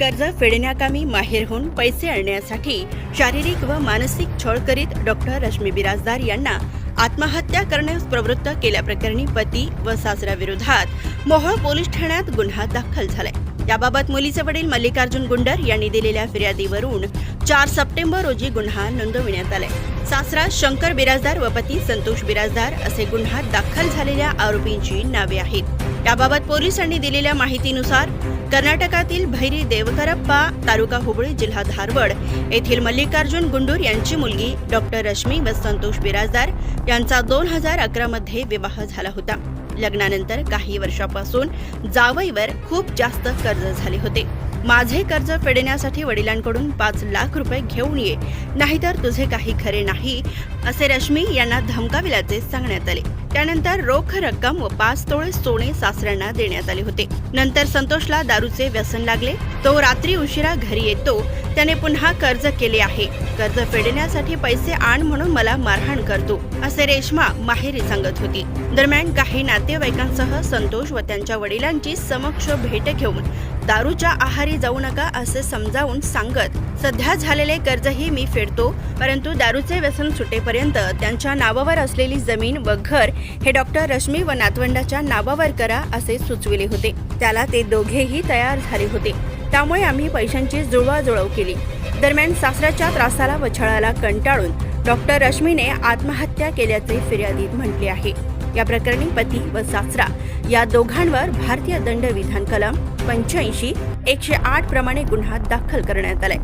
कर्ज फेडण्याकामी माहेर होऊन पैसे आणण्यासाठी शारीरिक व मानसिक छळ करीत डॉक्टर रश्मी बिराजदार यांना आत्महत्या करण्यास प्रवृत्त केल्याप्रकरणी पती व सासऱ्याविरोधात मोहोळ पोलीस ठाण्यात गुन्हा दाखल झालाय. याबाबत मुलीचे वडील मल्लिकार्जुन गुंडर यांनी दिलेल्या फिर्यादीवरून चार सप्टेंबर रोजी गुन्हा नोंदविण्यात आलाय. सासरा शंकर बिराजदार व पती संतोष बिराजदार असे गुन्ह्यात दाखल झालेल्या आरोपींची नावे आहेत. याबाबत पोलिसांनी दिलेल्या माहितीनुसार कर्नाटकातील भैरी देवकरप्पा तालुका हुबळी जिल्हा धारवड येथील मल्लिकार्जुन गुंडूर यांची मुलगी डॉक्टर रश्मी व संतोष बिराजदार यांचा दोन हजार अकरा मध्ये विवाह झाला होता. लग्नानंतर काही वर्षापासून जावईवर खूप जास्त कर्ज झाले होते. माझे कर्ज फेडण्यासाठी वडिलांकडून पाच लाख रुपये घेऊन ये नाहीतर तुझे काही खरे नाही असे रश्मी यांना धमकाविल्याचे सांगण्यात आले. त्यानंतर रोख रक्कम व पाच तोळे सोने सासऱ्यांना देण्यात आले होते. नंतर संतोषला दारूचे व्यसन लागले. तो रात्री उशिरा घरी येतो. त्याने पुन्हा कर्ज केले आहे. कर्ज फेडण्यासाठी पैसे आण म्हणून मला मारहाण करतो असे रेश्मा माहेरी सांगत होती. दरम्यान काही नातेवाईकांसह संतोष व त्यांच्या वडिलांची समक्ष भेट घेऊन दारूच्या आहारी जाऊ नका असे समजावून सांगत सध्या झालेले कर्जही मी फेडतो परंतु दारूचे व्यसन सुटेपर्यंत त्यांच्या नावावर असलेली जमीन व घर हे डॉक्टर रश्मी व नातवंडाच्या नावावर करा असे सुचविले होते. त्याला ते दोघेही तयार झाले होते. त्यामुळे आम्ही पैशांची जुळवाजुळव केली. दरम्यान सासऱ्याच्या त्रासाला व छळाला कंटाळून डॉक्टर रश्मीने आत्महत्या केल्याचे फिर्यादीत म्हटले आहे. या प्रकरणी पती व सासरा या दोघांवर भारतीय दंड विधान कलम पंच्याऐंशी एकशे आठ प्रमाणे गुन्हा दाखल करण्यात आलाय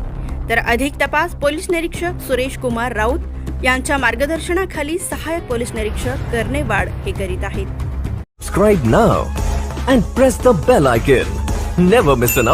तर अधिक तपास पोलीस निरीक्षक सुरेश कुमार राऊत यांच्या मार्गदर्शनाखाली सहाय्यक पोलीस निरीक्षक कर्नेवाड हे करीत आहेत Subscribe now and press the bell icon. Never miss an.